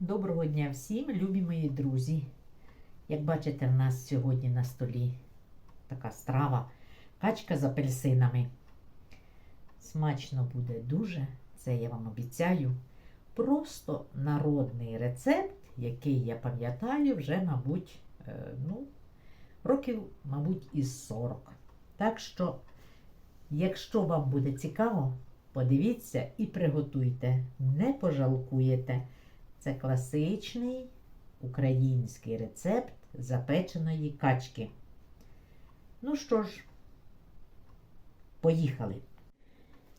Доброго дня всім, любі мої друзі. Як бачите, в нас сьогодні на столі така страва качка з апельсинами. Смачно буде дуже, це я вам обіцяю. Просто народний рецепт, який я пам'ятаю вже, мабуть, е, ну, років, мабуть, із 40. Так що, якщо вам буде цікаво, подивіться і приготуйте, не пожалкуєте. Це класичний український рецепт запеченої качки. Ну що ж, поїхали.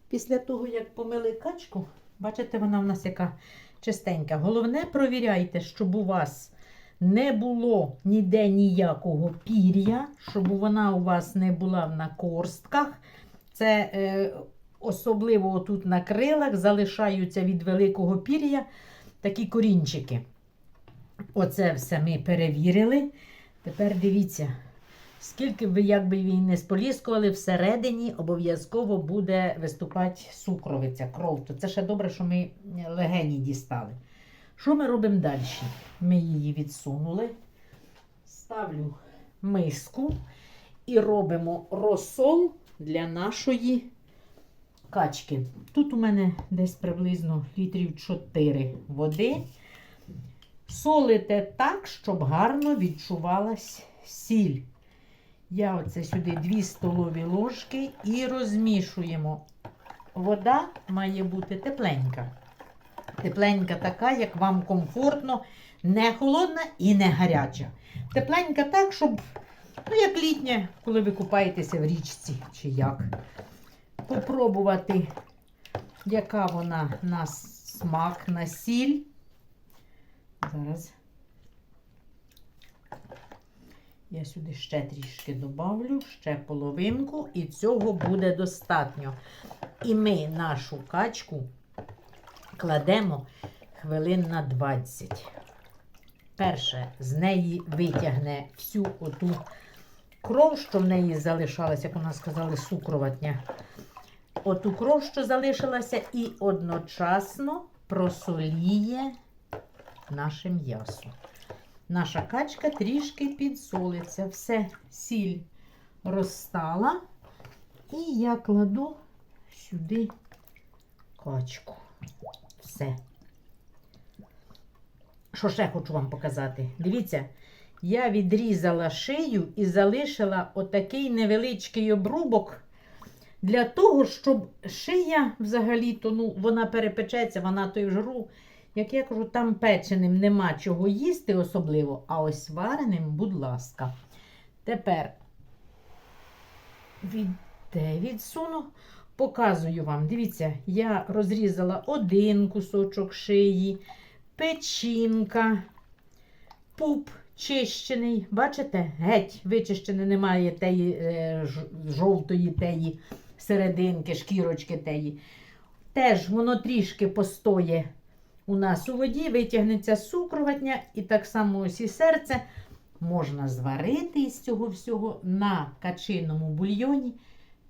Після того, як помили качку, бачите, вона в нас яка чистенька. Головне, провіряйте, щоб у вас не було ніде ніякого пір'я, щоб вона у вас не була на корстках. Це е, особливо тут на крилах залишаються від великого пір'я такі корінчики. Оце все ми перевірили. Тепер дивіться, скільки б як би її не споліскували, всередині обов'язково буде виступати сукровиця, кров. То це ще добре, що ми легені дістали. Що ми робимо далі? Ми її відсунули, ставлю миску і робимо розсол для нашої качки. Тут у мене десь приблизно літрів 4 води. Солите так, щоб гарно відчувалась сіль. Я оце сюди 2 столові ложки і розмішуємо. Вода має бути тепленька. Тепленька така, як вам комфортно, не холодна і не гаряча. Тепленька так, щоб, ну, як літня, коли ви купаєтеся в річці чи як попробувати, яка вона на смак, на сіль. Зараз я сюди ще трішки добавлю, ще половинку, і цього буде достатньо. І ми нашу качку кладемо хвилин на 20. Перше, з неї витягне всю оту кров, що в неї залишалася, як у нас сказали, сукроватня оту кров, що залишилася, і одночасно просоліє наше м'ясо. Наша качка трішки підсолиться. Все, сіль розстала. І я кладу сюди качку. Все. Що ще хочу вам показати? Дивіться, я відрізала шию і залишила отакий невеличкий обрубок. Для того, щоб шия взагалі-то, ну, вона перепечеться, вона той в жиру. Як я кажу, там печеним нема чого їсти особливо, а ось вареним, будь ласка. Тепер від те відсуну, показую вам. Дивіться, я розрізала один кусочок шиї, печінка, пуп чищений. Бачите? Геть вичищений, немає теї е, жовтої теї серединки, шкірочки теї. Теж воно трішки постоє у нас у воді, витягнеться сукроватня, і так само ось і серце можна зварити із цього всього на качиному бульйоні.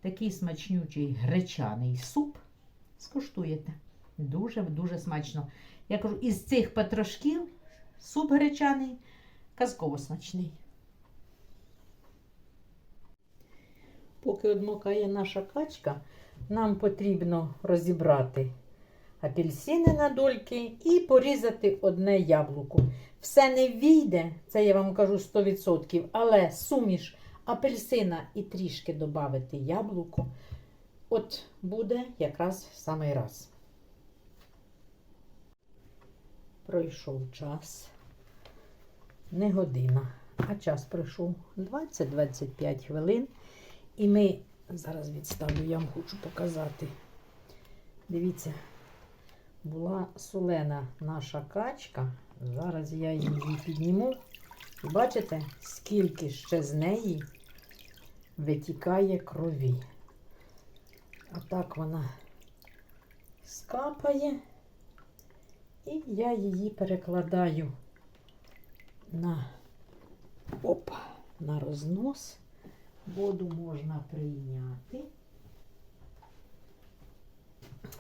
Такий смачнючий гречаний суп. Скуштуєте. Дуже-дуже смачно. Я кажу, із цих патрошків суп гречаний казково смачний. Поки одмокає наша качка, нам потрібно розібрати апельсини на дольки і порізати одне яблуко. Все не війде, це я вам кажу 100%, але суміш апельсина і трішки додати яблуко, от буде якраз самий раз. Пройшов час. Не година, а час пройшов 20-25 хвилин. І ми зараз відставлю, я вам хочу показати. Дивіться, була солена наша качка. Зараз я її підніму. І бачите, скільки ще з неї витікає крові. Отак вона скапає. І я її перекладаю на опа, на рознос. Воду можна прийняти.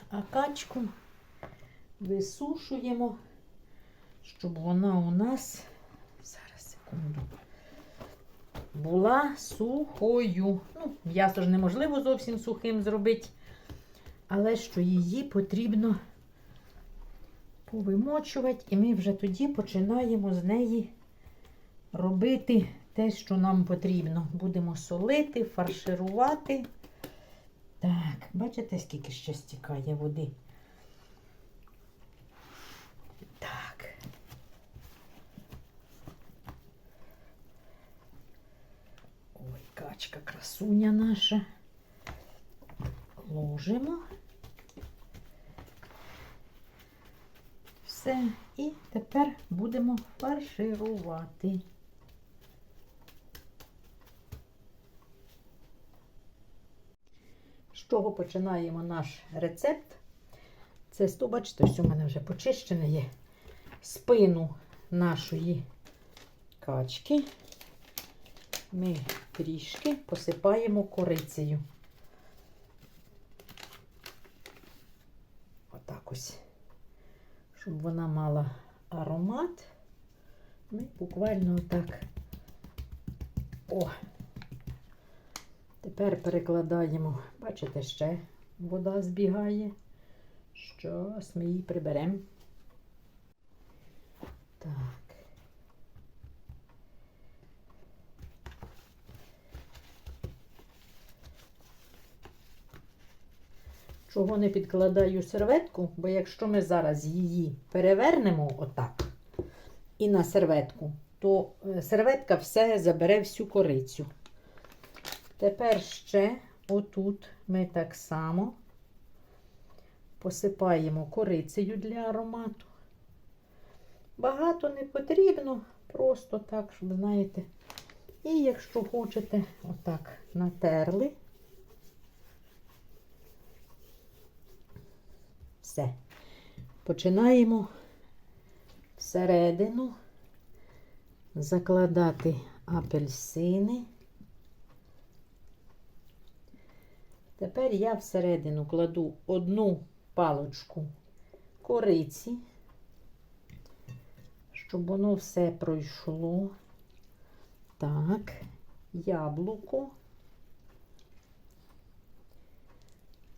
А качку висушуємо, щоб вона у нас. Зараз секунду. Була сухою. Ну, м'ясо ж неможливо зовсім сухим зробити, але що її потрібно повимочувати, і ми вже тоді починаємо з неї робити те, що нам потрібно. Будемо солити, фарширувати. Так, бачите, скільки ще стікає води. Так. Ой, качка, красуня наша. Ложимо. Все. І тепер будемо фарширувати. Чого починаємо наш рецепт? Це бачите, ось у мене вже почищене є спину нашої качки. Ми трішки посипаємо корицею. Отак ось. Щоб вона мала аромат. Ми буквально отак. О! Тепер перекладаємо, бачите, ще вода збігає. Щось ми її приберемо. Так. Чого не підкладаю серветку, бо якщо ми зараз її перевернемо отак і на серветку, то е, серветка все забере всю корицю. Тепер ще отут ми так само посипаємо корицею для аромату. Багато не потрібно, просто так, щоб, знаєте. І якщо хочете, отак натерли. Все. Починаємо всередину закладати апельсини. Тепер я всередину кладу одну палочку кориці, щоб воно все пройшло. Так, яблуко,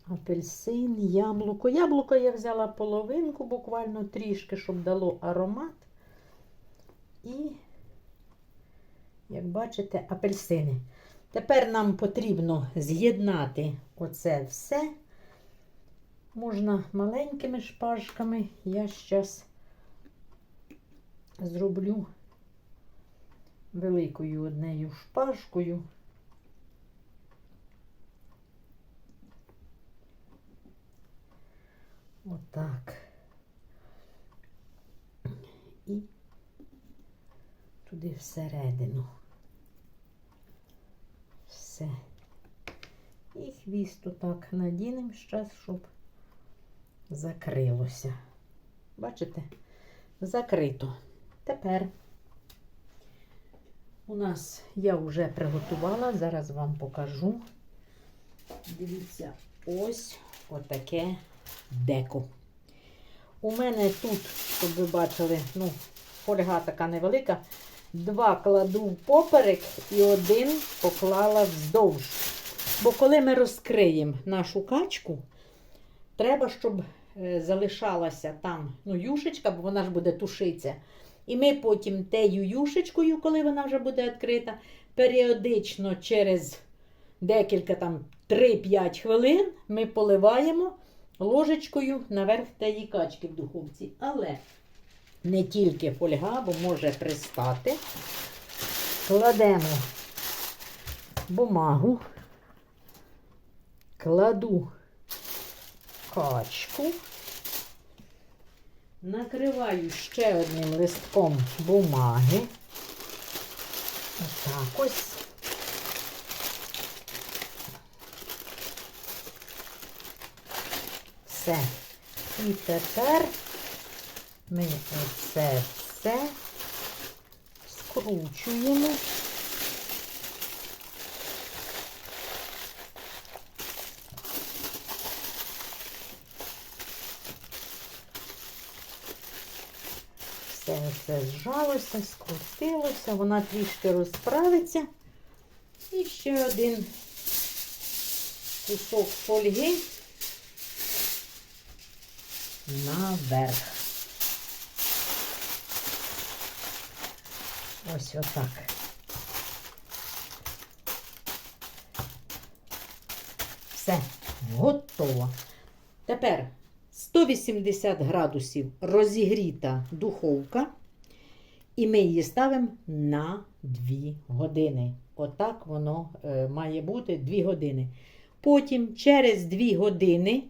апельсин, яблуко. Яблуко я взяла половинку, буквально трішки, щоб дало аромат. І, як бачите, апельсини. Тепер нам потрібно з'єднати оце все. Можна маленькими шпажками. Я зараз зроблю великою однею шпажкою. Отак. І туди всередину. Все. І хвіст отак надінемо зараз, щоб закрилося. Бачите? Закрито. Тепер у нас я вже приготувала, зараз вам покажу. Дивіться, ось отаке деко. У мене тут, щоб ви бачили, ну, фольга така невелика, два кладу поперек і один поклала вздовж. Бо коли ми розкриємо нашу качку, треба, щоб е, залишалася там ну, юшечка, бо вона ж буде тушитися. І ми потім тею юшечкою, коли вона вже буде відкрита, періодично через декілька там 3-5 хвилин ми поливаємо ложечкою наверх тієї качки в духовці. Але не тільки фольга, бо може пристати. Кладемо бумагу, кладу качку, накриваю ще одним листком бумаги. Отак ось. Все. І тепер ми оце все скручуємо. Все це зжалося, скрутилося, вона трішки розправиться. І ще один кусок фольги наверх. Ось отак. Все, готово. Тепер 180 градусів розігріта духовка. І ми її ставимо на 2 години. Отак воно е, має бути 2 години. Потім через 2 години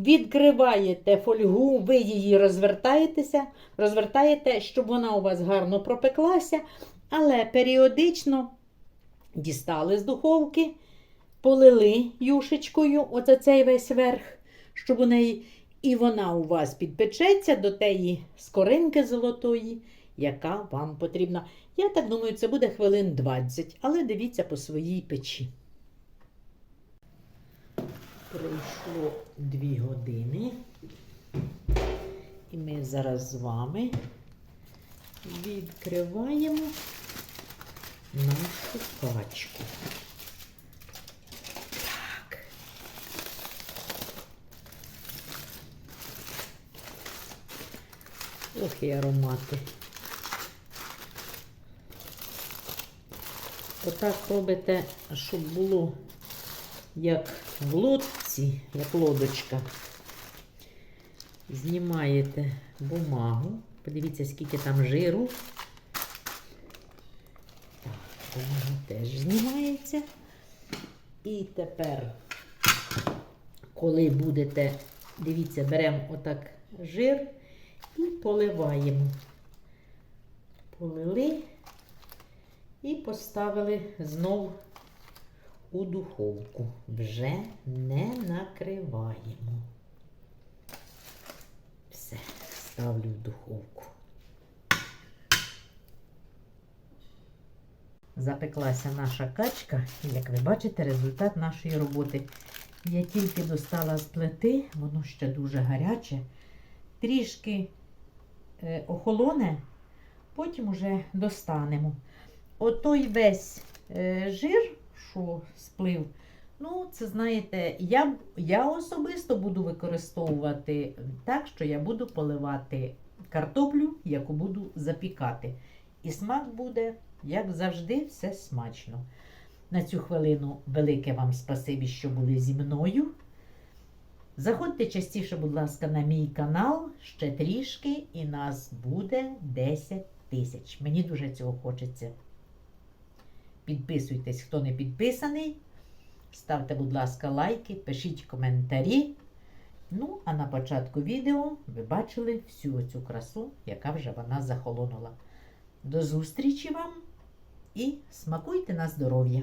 відкриваєте фольгу, ви її розвертаєтеся, розвертаєте, щоб вона у вас гарно пропеклася, але періодично дістали з духовки, полили юшечкою, оце цей весь верх, щоб у неї, і вона у вас підпечеться до теї скоринки золотої, яка вам потрібна. Я так думаю, це буде хвилин 20, але дивіться по своїй печі. Пройшло 2 години. І ми зараз з вами відкриваємо нашу качку. Так. Ох, і аромати. Отак робите, щоб було як в лодці, як лодочка. Знімаєте бумагу. Подивіться, скільки там жиру. Так, бумага теж знімається. І тепер, коли будете, дивіться, беремо отак жир і поливаємо. Полили і поставили знов у духовку. Вже не накриваємо. Все, ставлю в духовку. Запеклася наша качка, і як ви бачите, результат нашої роботи. Я тільки достала з плити, воно ще дуже гаряче, трішки е, охолоне, потім уже достанемо. Отой весь е, жир, що сплив, ну, це знаєте, я, я особисто буду використовувати так, що я буду поливати картоплю, яку буду запікати. І смак буде, як завжди, все смачно. На цю хвилину велике вам спасибі, що були зі мною. Заходьте частіше, будь ласка, на мій канал ще трішки, і нас буде 10 тисяч. Мені дуже цього хочеться. Підписуйтесь, хто не підписаний. Ставте, будь ласка, лайки, пишіть коментарі. Ну, а на початку відео ви бачили всю цю красу, яка вже вона захолонула. До зустрічі вам і смакуйте на здоров'я!